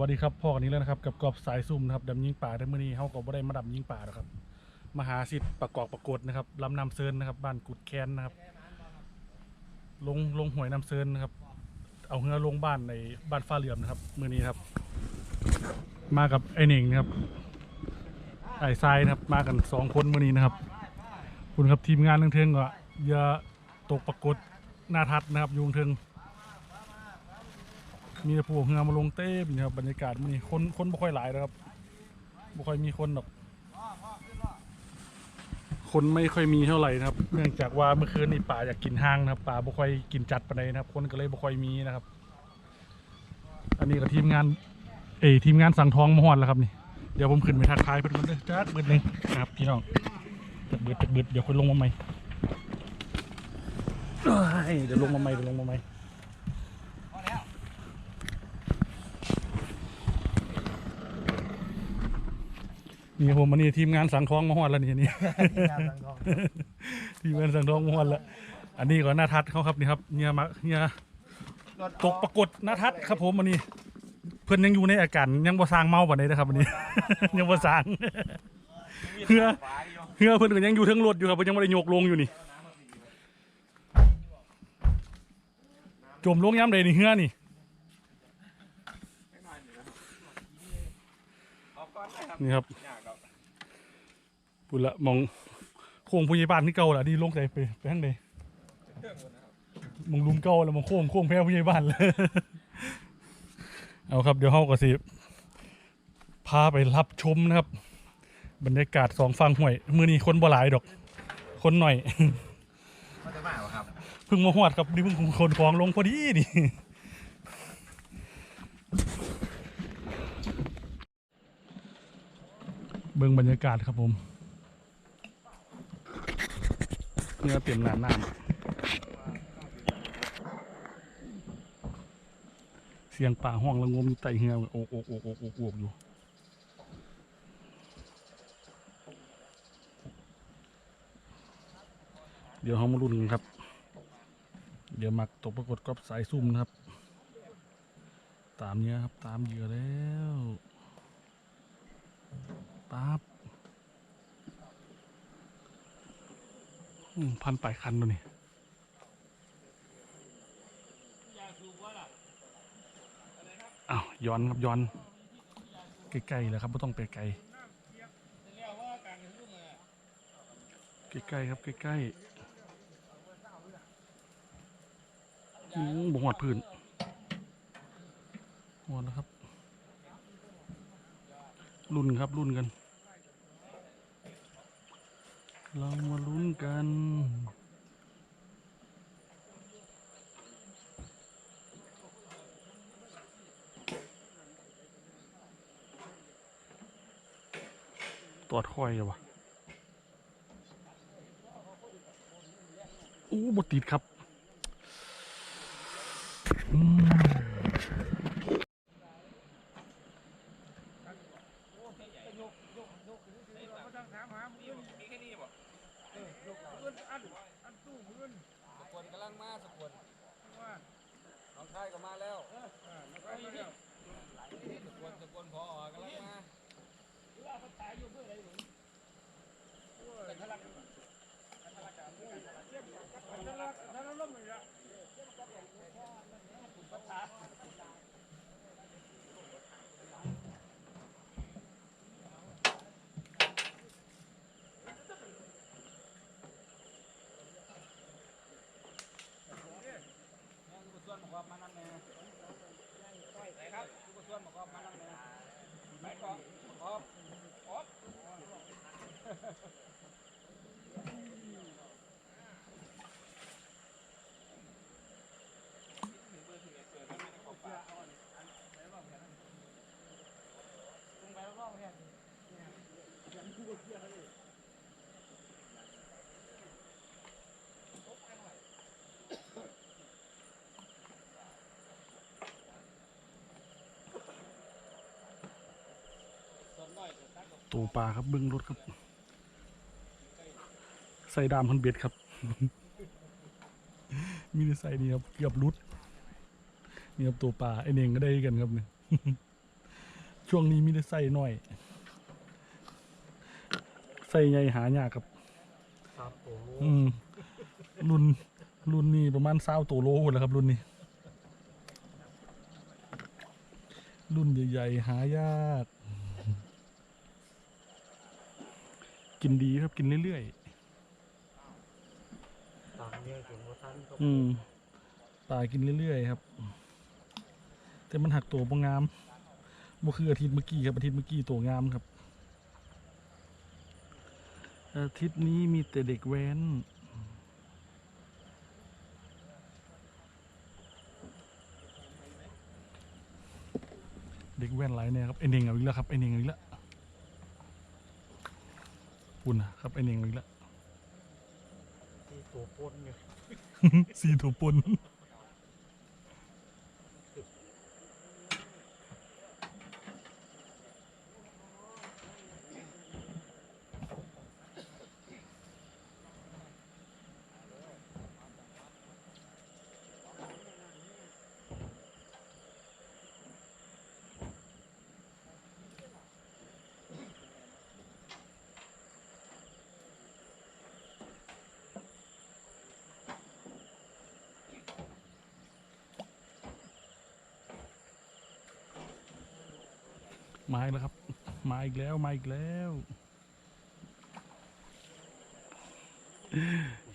วัสดีครับพ่อกันนี้แล้วนะครับกับกอบสายซุ่มนะครับดำยิงป่าในมื้อนี้เฮาก็บ่ได้มาดำยิงป่าหรอกครับมหาสิทธิ์ประกอบประกวดนะครับลำนำเซินนะครับบ้านกุดแคนนะครับ ลงลงหวยนำเซินนะครับ เอาเรือลงบ้านในบ้านฟ้าเหลื่อมนะครับมื้อนี้ครับ มากับไอ้เหน่งนะครับไอ้ทรายนะครับ มากันสองคนมื้อนี้นะครับคุณครับทีมงานเทิงๆก็อย่าตกประกวดหน้าทัดนะครับยุงเทิง มีแต่พวกเรือมาลงเต้มนะครับบรรยากาศมันนี่คนคนบ่ค่อยหลายนะครับบ่ค่อยมีคนหรอกคนไม่ค่อยมีเท่าไหร่นะครับ เนื่องจากว่าเมื่อคืนนี่ป่าอยากกินห้างนะครับป่าบ่ค่อยกินจัดปานใดนะครับ คนก็เลยบ่ค่อยมีนะครับ อันนี้ก็ทีมงาน เอยทีมงานสั่งทองมาฮอดแล้วครับนี่เดี๋ยวผมขึ้นไปทักทายเพิ่นก่อนเด้อจัดเบิดหนึ่งนะครับพี่น้องจัดเบิดจัดเบิดเดี๋ยวค่อยลงมาใหม่เอ้ยเดี๋ยวลงมาใหม่เดี๋ยวลงมาใหม่ นี่ผมอันนี้ทีมงานสังทองมาฮอดแล้วนี่นี่ ทีมงานสังทองมาฮอดแล้วอันนี้ก็หน้าทัดเขาครับนี่ครับเนี่ยมาเนี่ยตกปรากฏหน้าทัดครับผมอันนี้เพื่อนยังอยู่ในอาการยังบ่สร้างเมาบ่ได้นะครับอันนี้ ยังบ่สร้างเฮือเฮือเพิ่นก็ยังอยู่เทั้งรถอยู่ครับเพิ่นยังบ่ได้โยกลงอยู่นี่จมลงยามใดนี่เฮือนี่นี่ครับ ปุ่นละมองโค้งพยาบาลที่เก่าละดีลงใจไปไปทางใดมองลุมเก่าแล้วมองโค้งโค้งแพ้พยาบาลเลยเอาครับเดี๋ยวเฮาก็สิพาไปรับชมนะครับ บรรยากาศสองฝั่งห้วย มือนี้คนบ่หลายดอก คนหน่อยเขาจะมาหรอครับเพิ่งมาหวดครับนี่เพิ่งคนของลงพอดีนี่เบิ่งบรรยากาศครับผม เนื้อเตรียมน้ำน้ำเสียงป่าห้องละงมอยู่ใต้เหือโอกโอกโอกโอกโอกโอกอยู่เดี๋ยวเขามาลุ้นกันครับ เดี๋ยวมักตกปรากฏกรอบสายซุ่มนะครับ ตามเนี้ยครับ ตามเหยื่อแล้วปั๊บอืม พันปคันแล้วนี่อ้าวย้อนครับย้อนใกล้ๆแล้วครับไม่ต้องไปไกลใกล้ๆครับใกล้ๆืบ่หอดพื้นหอดแล้วครับรุ่นครับรุ่นกัน เรามาลุ้นกันตอดค่อยเลยวะอู้บดติดครับ ตูปลาครับเบิ้งรถครับ ใส่ดามพันเบ็ดครับ มีแต่ใส่นี่ครับเกือบรุดนี่ครับตัวปลาไอเน่งก็ได้กันครับเนี่ยช่วงนี้มีแต่ใส่หน่อย ส่ใหญ่หายากครับ ครับโอ้โหอืมรุ่นรุ่นนี้ประมาณเศร้าตัวโลแล้วครับ รุ่นนี้ รุ่นใหญ่ๆหายาก กินดีครับกินเรื่อยตามเนี่ยถึงว่าท่านก็ๆอืมปลากินเรื่อยๆครับ แต่มันหักตัวบงามบ่คืออาทิตย์เมื่อกี้ครับอาทิตย์เมื่อกี้ตัวงามครับ อาทิตย์นี้มีแต่เด็กแว้น เด็กแว่นหลายเนี่ยครับไอเน่งเอาอีกแล้วครับไอเน่งเอาอีกแล้วปุ่นนะครับไอเน่งเอาอีกแล้วที่ตัวพ่นเนี่ยสีถูปน มาอีกแล้วครับ มาอีกแล้ว มาอีกแล้ว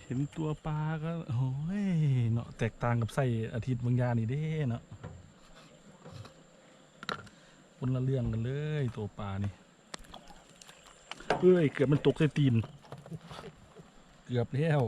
เห็นตัวปลาก็โอ้ยเนาะแตกต่างกับไส้อาทิตย์บางยานี่เด้เนาะคนละเรื่องกันเลยตัวปลานี่เอ้ย เกือบมันตกใส่ตีน เกือบแล้ว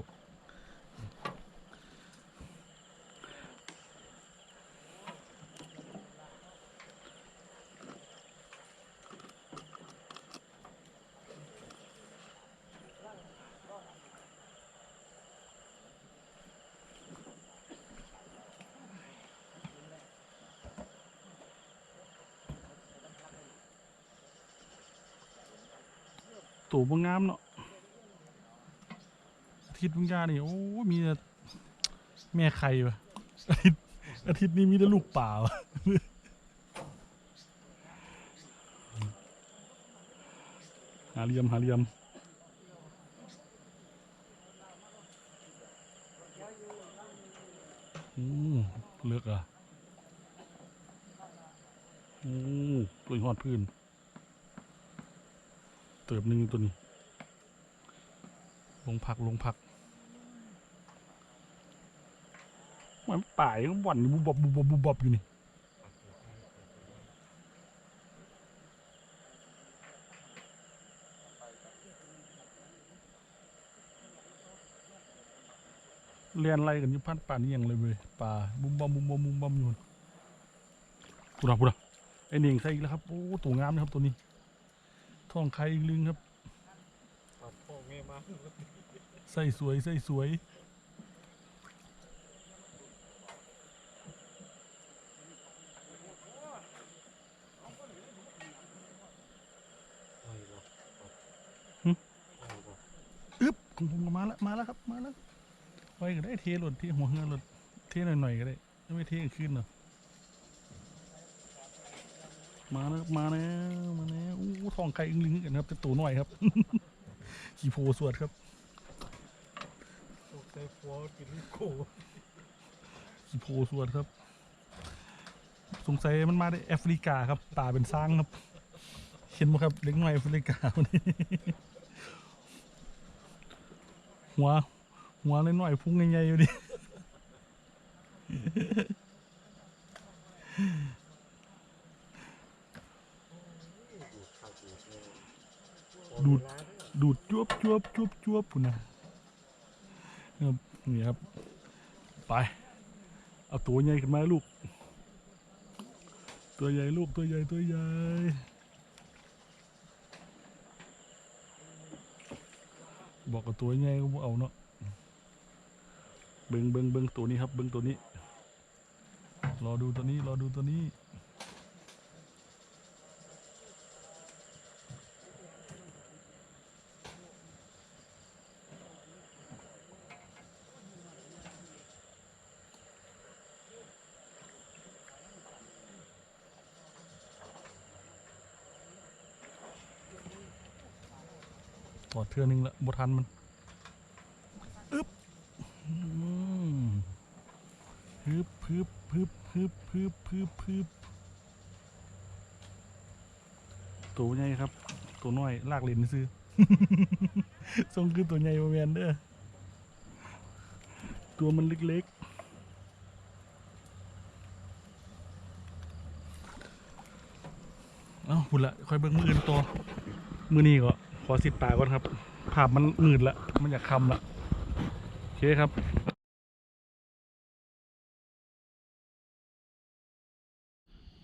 บางงามเนาะอาทิตย์บางยานี่โอ้ มีแต่แม่ไข่วะอาทิตย์อาทิตย์นี้มีแต่ลูกป่าวะหาเลียมหาเลียมอืมเลือกอะอืมตัวหอดพื้น เติบหนึ่งตัวนี้ ลงผักลงผักมันป่ายก็บ่อนบุบบบบุบบบบุบบบอยู่นี่เรียนอะไรกันอยู่พันป่านนี้ยังเลยเว้ยป่าบุมบอมบุมบอมบุมบอมอยู่นั่นพูดนะพูดนะไอ้เน่งใส่อีกแล้วครับโอ้ตัวงามนะครับตัวนี้ ท้องไข่อีกลึงครับครับพ่อแม่มาใส่สวยใส่สวยฮึอึ๊บของผมก็มาแล้วมาแล้วครับมาแล้วไว้ก็ได้เทหลดที่หัวเงือหลดเทหน่อยๆก็ได้ไม่เทกลางคืนเนาะ มาแล้วครับมาแล้วมาแล้วอู้ทองไข่อึ้งลึงกันครับแต่ตัวหน่อยครับขี่โพสวดครับตกใจฟัวกินลูกโกขี่โพสวดครับ สงสัยมันมาได้แอฟริกาครับป่าเป็นสร้างครับ เห็นไหมครับเล็กน้อยแอฟริกาวันนี้หัวหัวน้อยๆพุ่งใหญ่ๆอยู่ดิดูดข้าวดูดแม่ ดูด เวลาเนี่ย ดูดจวบ จวบจวบจวบพุ่นนะนี่ครับ ไป เอาตัวใหญ่ขึ้นมาลูก ตัวใหญ่ลูกตัวใหญ่ตัวใหญ่บอกกับตัวใหญ่ก็เอาเนาะเบิงเบิงเบิงตัวนี้ครับ เบิงตัวนี้ รอดูตัวนี้ รอดูตัวนี้ เทือนึงละบทันมันอึ๊บอืมฮึบฮึบฮึบฮึบฮึบฮึบฮึบตัวใหญ่ครับ ตัวน้อยลากเลนซื้อทรงคือตัวใหญ่ประมาณเด้อตัวมันเล็กๆเอ้าพุ่นละคอยเบิ่งมืออื่นตัวมือนี้ก็ ขอสิทธิ์ปากก่อนครับ ภาพมันมืดละ มันอยากคำละ โอเคครับ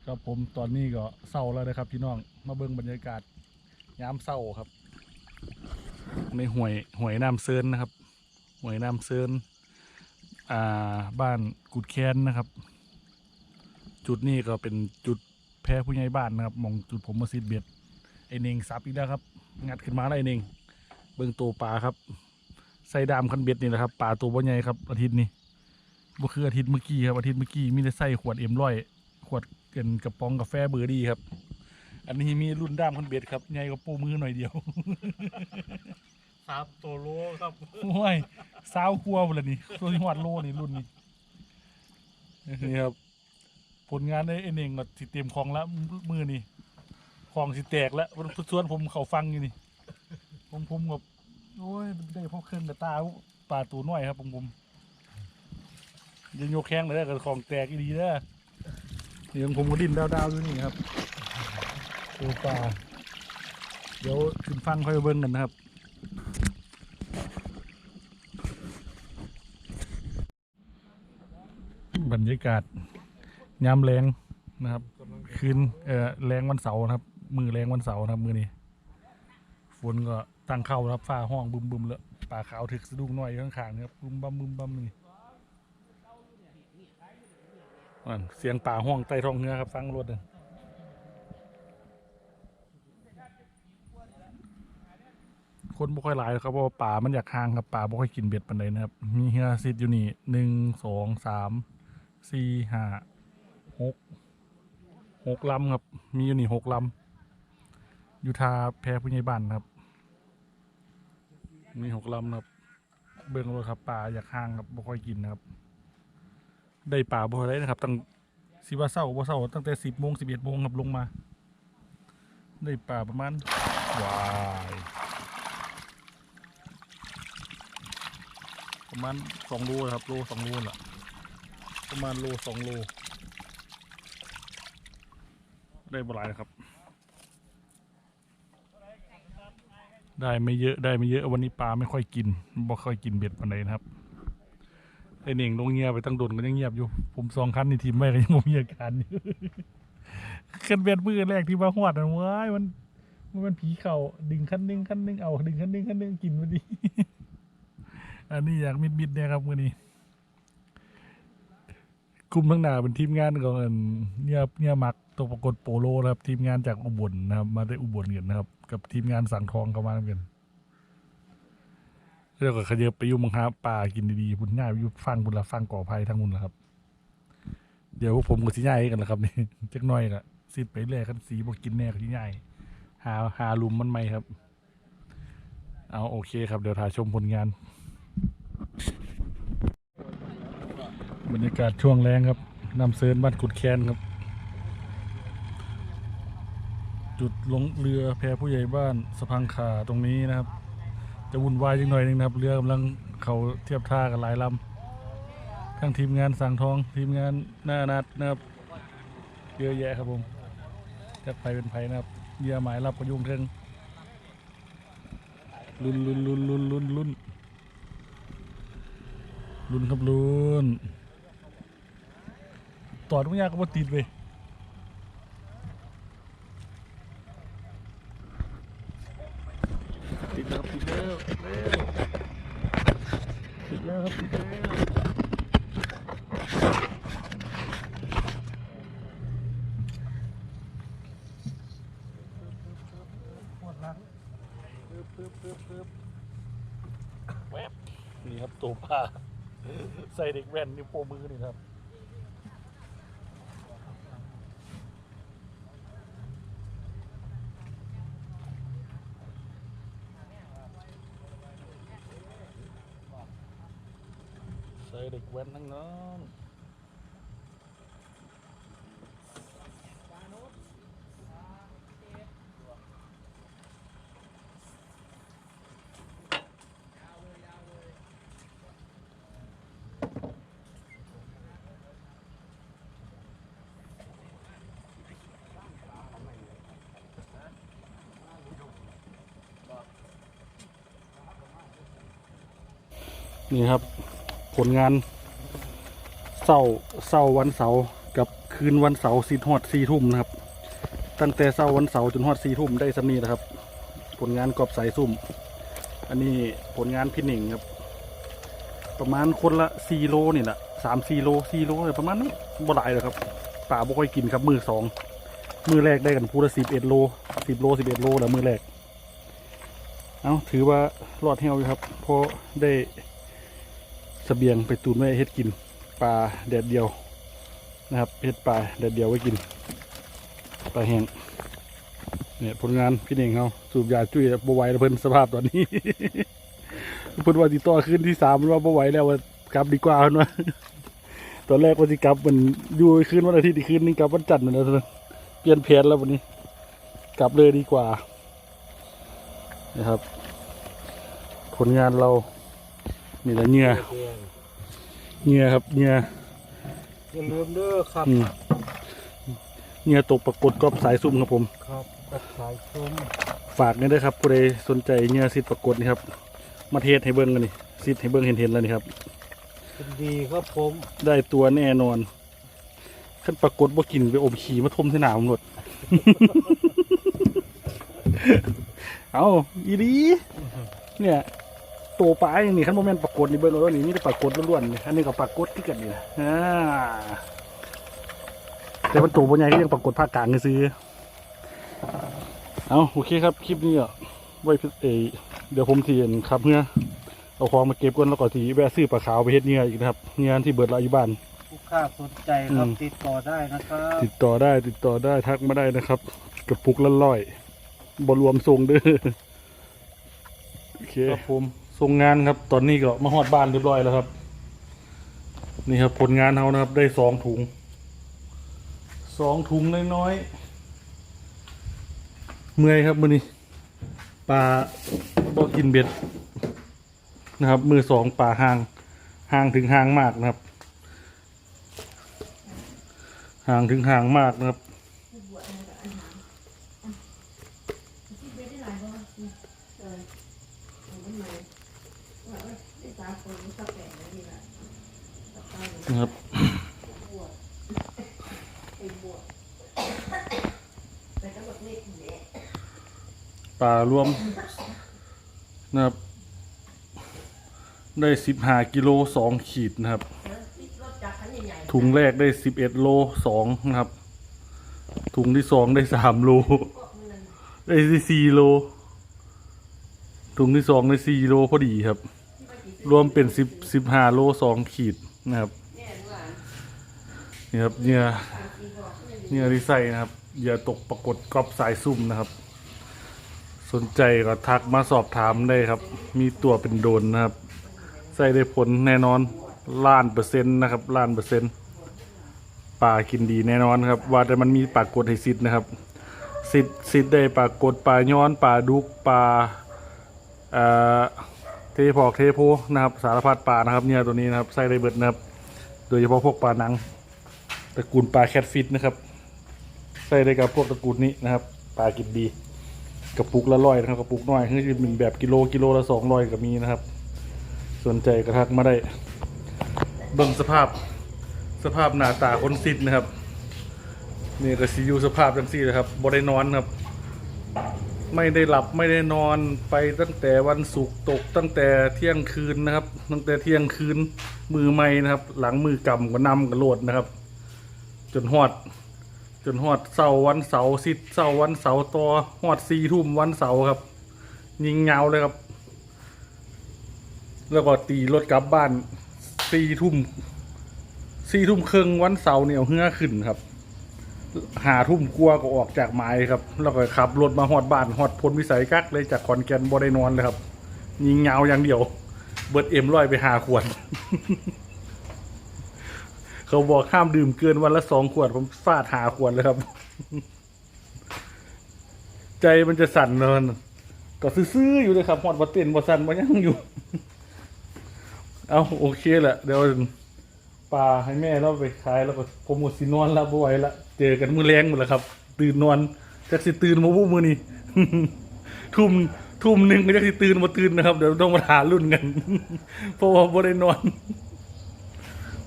ครับผมตอนนี้ก็เศร้าแล้วนะครับพี่น้อง มาเบิ่งบรรยากาศยามเศร้าครับ ในห่วยห่วยน้ำเซินนะครับห่วยน้ำเซินอ่าบ้านกุดแค้นนะครับ จุดนี้ก็เป็นจุดแพ้ผู้ใหญ่บ้านนะครับมองจุดผมมาซิดเบ็ด ไอเน่งซับอีกแล้วครับ งัดขึ้นมาแล้วไอเน่งเบิ่งตัวปลาครับ ใส่ดามคันเบ็ดนี่แหละครับปลาตัวบ่ใหญ่ครับอาทิตย์นี้บ่คืออาทิตย์เมื่อกี้ครับอาทิตย์เมื่อกี้มีแต่ใส่ขวดเอ็มร้อยขวดเกินกระป๋องกาแฟเบอร์ดีครับ อันนี้มีรุ่นด้ามคันเบ็ดครับใหญ่กว่าปูมือหน่อยเดียวสามตัวโลครับโอ้ยสาวกลัวหมดเลยนี่ตัวที่หอดโลนี่รุ่นนี้นี่ครับผลงานได้เอ็นเองก็สิเต็มของแล้วมือนี่ ของสิแตกแล้วส่วนผมเขาฟังอยู่นี่ ผมผมแบบโอ้ยได้พวกเครื่องกระตาปลาตัวน้อยครับผมผมยังโยกแข้งเลยกับของแตกอีดีเด้อนี่ของผมก็ดิ้นดาวๆอยู่นี่ครับตัวปลาเดี๋ยวขึ้นฟังค่อยเบิ้งกันนะครับบรรยากาศยามแรงนะครับ คืนเอ่อแรงวันเสาร์นะครับ มือแรงวันเสาร์นะครับมือนี้ฝนก็ตั้งเข้าครับฟ้าห้องบึมบึมๆแล้วป่าขาวถึกสะดุ้งน้อยข้างๆนะครับบึมบัมบึมบัมนี่อ่านเสียงป่าห้องใต้ท้องเรือครับฟังรถนะคนบ่ค่อยหลายครับเพราะว่าป่ามันอยากห่างครับป่าบ่ค่อยกินเบ็ดปานใดนะครับ มีเฮือซิดอยู่นี่หนึ่งสองสามสี่ห้าหกหกลำครับ มีอยู่นี่หกลำ ยู่ทาแพผู้ใหญ่บ้านครับ มีหกลำครับ เบิ่งรถครับป่าอยากห่างครับบ่ค่อยกินนะครับ ได้ป่าบ่ค่อยได้นะครับตั้งสิว่าเศร้าบ่เศร้าตั้งแต่สิบโมงสิบเอ็ดโมงครับลงมา ได้ป่าประมาณว้ายประมาณสองโลนครับโลสองโลละประมาณโลสองโลได้บ่หลายนะครับ ได้ไม่เยอะได้ไม่เยอะวันนี้ปลาไม่ค่อยกินบ่ค่อยกินเบ็ดปานใดนะครับไอเน่งลงเงียบไปตั้งโดนก็ยังเงียบอยู่ ผมสองคันในทีมไม่ก็ยังมีอาการอยู่คันเบ็ดมือแรกที่มาหอดนะว้ายมันมันเป็นผีเข่าดึงคันหนึงคันหนึงเอาดึงคันหนึงคันหนึงกินพอดีอันนี้อยากมิดมิดๆเนี่ยครับมือนี้กลุ่มทั้งหน้าเป็นทีมงานของอันเนี่ยเนี่ยมักตัวปรากฏโปโลครับ ทีมงานจากอุบลนะครับ มาได้อุบลกันนะครับ กับทีมงานสังทองเข้ามากันเรียกว่าขยับไปยุ่มังหาป่ากินดีๆพุ่นง่ายยุ่ฟังบุญละฟังก่อภัยทั้งมุนละครับ เดี๋ยวพวกผมก็สิง่ายกันนะครับนี่จักหน้อยก็สิไปเรื่อยคันสีบอกกินแน่ก็สิง่ายหาหาลุมมันไหมครับ เอาโอเคครับเดี๋ยวถ่ายชมผลงาน บรรยากาศช่วงแรงครับนำเซิร์นบ้านกุดแคนครับ จุดลงเรือแพผู้ใหญ่บ้านสะพังขาตรงนี้นะครับ จะวุ่นวายจังหน่อยหนึงนะครับ เรือกำลังเขาเทียบท่ากันหลายลำทั้งทีมงานสังทองทีมงานหน้านัดนะครับเยอะแยะครับผมจะไปเป็นไผนะครับเหยื่อหมายรับประยุงเทิงลุนลุนลุนลุนลุนลุนลุนครับลุนตอดทุกอย่างก็บ่ติดเว้ย ใส่เด็กแว่นนิ้วโป้มือนี่ครับใส่เด็กแว่นทั้งนั้น นี่ครับ ผลงานเศร้าเศร้าวันเสาร์กับคืนวันเสาร์สีหอดสี่ทุ่มนะครับ ตั้งแต่เศร้าวันเสาร์จนหอดสี่ทุ่มได้สำนีนะครับ ผลงานกอบสายซุ่ม อันนี้ผลงานพี่หนิงครับ ประมาณคนละสี่โลนี่แหละสามสี่โลสี่โลเลยประมาณนี้บ่หลายเลยครับป่าบ่ค่อยกินครับมือสองมือแรกได้กันพูละสิบเอ็ดโลสิบโลสิบเอ็ดโลแล้วมือแรกเอาถือว่ารอดเฮวอยู่ครับเพราะได้ เสบียงไปตูนไว้เฮ็ดกินปลาแดดเดียวนะครับเฮ็ดปลาแดดเดียวไว้กินปลาแห้งเนี่ยผลงานพี่เน่งเขาสูบยาจุ้ยบวไหวแล้วเพิ่นสภาพตอนนี้ เพิ่นว่าติดต่อขึ้นที่สามว่าบ่ไหวแล้วว่ากลับดีกว่าเพิ่นว่าตอนแรกว่าสิกลับมันอยู่คืนวันอาทิตย์อีกคืนนึงกลับวันจันทร์นั่นนะเพิ่นเปลี่ยนแผนแล้ววันนี้ กลับเลยดีกว่านะครับ ผลงานเรา นี่แหละเหงื่อเหงื่อครับเหงื่ออย่าลืมเด้อครับอืมเหงื่อตกปรากฏกอบสายซุ่มครับผม ครับกับสายชมฝากนี่ด้วยครับผู้ใดสนใจเหงื่อสิทธิ์ปรากฏนี่ครับมาเทสให้เบิ้งกันนี่สิทธิ์ให้เบิ้งเห็นเห็นๆแล้วนี่ครับ เป็นดีครับผมได้ตัวแน่นอนขั้นปรากฏว่ากินไปอมขี่มาทมที่หนาวหมด เอาอีดีเนี่ย ตัวปลาอย่างนี้ขั้นโมเมนต์ปรากฏนี่เบิ้งแล้วนี่นี่ได้ปรากฏล้วนๆนี่อันนี้ก็ปรากฏที่กันนี่นะอ่าแต่มันตัวบนใหญ่ก็ยังปรากฏภาคกลางซื้อเอาโอเคครับ คลิปนี้อะไว้เออเดี๋ยวผมเทียนครับเพื่อเอาของมาเก็บก่อนแล้วก็ทีแวะซื้อปลาขาวไปเฮ็ดเนื้ออีกนะครับเนื้อที่เบิดเราอยู่บ้านลูกค้าสนใจครับอืมติดต่อได้นะครับติดต่อได้ติดต่อได้ทักมาได้นะครับกระปุกละร้อยบรวมทรงเด้อโอเคครับผม ทรงงานครับ ตอนนี้ก็มาฮอดบ้านเรียบร้อยแล้วครับ นี่ครับผลงานเขานะครับ ได้สองถุงสองถุงน้อยๆเมื่อยครับมือนี้ปลาบ่กินเบ็ดนะครับ มือสองปลาห่างห่างถึงห่างมากนะครับ ห่างถึงห่างมากนะครับารวมนะครับ ได้สิบห้ากิโลสองขีดนะครับ ถุงแรกได้สิบเอ็ดโลสองนะครับ ถุงที่สองได้สามโลได้สี่โล ถุงที่สองได้สี่โลพอดีครับ รวมเป็นสิบสิบห้าโลสองขีดนะครับนี่ครับเหยื่อเหยื่อที่ใส่นะครับเหยื่อตกปรากฏกรอบสายซุ่มนะครับ สนใจก็ทักมาสอบถามได้ครับ มีตัวเป็นโดนนะครับ ใส่ได้ผลแน่นอนล้านเปอร์เซ็นต์นะครับล้านเปอร์เซ็นต์ปลากินดีแน่นอนครับ ว่าแต่มันมีปรากฏให้สิทธิ์นะครับสิทธิ์สิทธ์ได้ปรากฏปลาย้อนปลาดุกปลาเอ่อเทพอกเทโพนะครับ สารพัดปลานะครับเนี่ยตัวนี้นะครับใส่ได้เบิดนะครับ โดยเฉพาะพวกปลาหนังตระกูลปลาแคทฟิตนะครับใส่ได้กับพวกตระกูลนี้นะครับปลากินดี กระปุกละร้อยนะครับกระปุกน้อยคือจะเป็นแบบกิโลกิโลละสองร้อยก็มีนะครับ สนใจกระทักมาได้ เบิ่งสภาพสภาพหน้าตาคนซิดนะครับ นี่ก็ซียูสภาพจังซี่นะครับบ่ได้นอนครับ ไม่ได้หลับไม่ได้นอนไปตั้งแต่วันศุกร์ตกตั้งแต่เที่ยงคืนนะครับ ตั้งแต่เที่ยงคืนมือไม่นะครับ หลังมือกำก็นำก็โหลดนะครับ จนฮอด จนฮอดเสาร์วันเสาร์สิเสาร์วันเสาร์ต่อฮอดสี่ทุ่มวันเสาร์ครับ ยิงเงาเลยครับ แล้วก็ตีรถกลับบ้านสี่ทุ่มสี่ทุ่มครึ่งวันเสาร์เนี่ยเอาเหือขึ้นครับหาทุ่มกลัวก็ออกจากไม้ครับ แล้วก็ขับรถมาฮอดบ้านฮอดพลวิสัยกักเลยจากขอนแก่นบ่ได้นอนเลยครับ ยิงเงาอย่างเดียว เบิดเอ็มร้อยไปหาขวด เขาบอกห้ามดื่มเกินวันละสองขวด ผมฟาดหาขวดเลยครับ ใจมันจะสั่นนินก็ซื่อๆอยู่เลยครับหอดบะเต้นบะสันบะยังอยู่ เอาโอเคแหละเดี๋ยวปลาให้แม่เราไปขายแล้วก็ผมหมดสินอนแล้วบ่ไหวละเจอกันมือแรงหมดแล้วครับ ตื่นนอนจักสิตื่นมาวุ้มือนี่ทุ่มทุ่มหนึ่งก็จักสิตื่นมาตื่นนะครับ เดี๋ยวต้องมาหารุ่นกันเพราะว่าบ่ได้นอน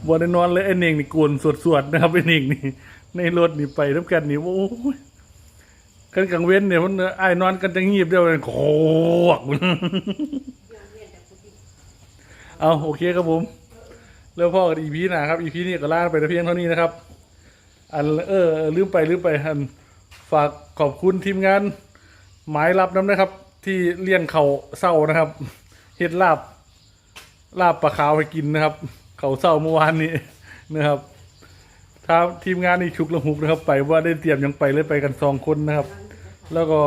บ่ได้นอนเลยไอ้เน่งนี่กวนสวดๆนะครับไอ้เน่งนี่ ในรถนี่ไปน้ำกันนี่โอ้ยกันกลางเว้นเนี่ยมันไอ้นอนกันจะงีบเดียวเลยโคกเอาโอเคครับผมแล้วพ่อกันอีพีนะครับอีพีนี้ก็ลาไปแต่เพียงเท่านี้นะครับ อันเออลืมไปลืมไปอันฝากขอบคุณทีมงาน หมายรับน้ำนะครับ ที่เลี้ยงเขาเศร้านะครับเฮ็ดลาบลาบปลาขาวให้กินนะครับ เขาเศร้าเมื่อวานนี้นะครับถ้าทีมงานนี่ชุกละหุกนะครับ ไปว่าได้เตรียมยังไปเลยไปกันสองคนนะครับ แล้วก็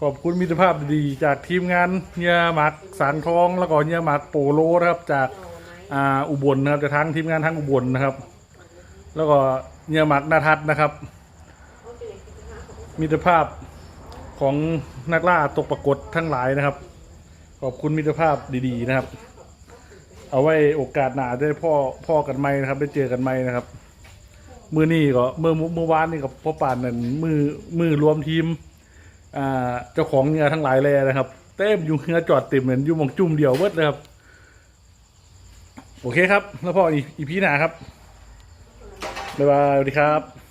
ขอบคุณมิตรภาพดีจากทีมงานเฮียหมักสางทองแล้วก็เฮียหมักโปโลนะครับ จากอ่าอุบลนะครับจากทั้งทีมงานทั้งอุบลนะครับ แล้วก็เฮียหมักนาทัศน์นะครับ มิตรภาพของนักล่าตกปรากฏทั้งหลายนะครับ ขอบคุณมิตรภาพดีๆนะครับ เอาไว้โอกาสหน้าได้พ่อพ่อกันไหมนะครับ ได้เจอกันไหมนะครับ มือนี่ก็เมื่อเมื่อวานนี่กับพ่อป่านนั่นมือมือรวมทีม อ่าเจ้าของเงือทั้งหลายแลนะครับ เต็มอยู่เงือจอดเต็มเหมือนอยู่หมองจุ่มเดียวเบิดเลยครับ โอเคครับ แล้วพ่ออีพีหนาครับบ๊ายบายสวัสดีครับ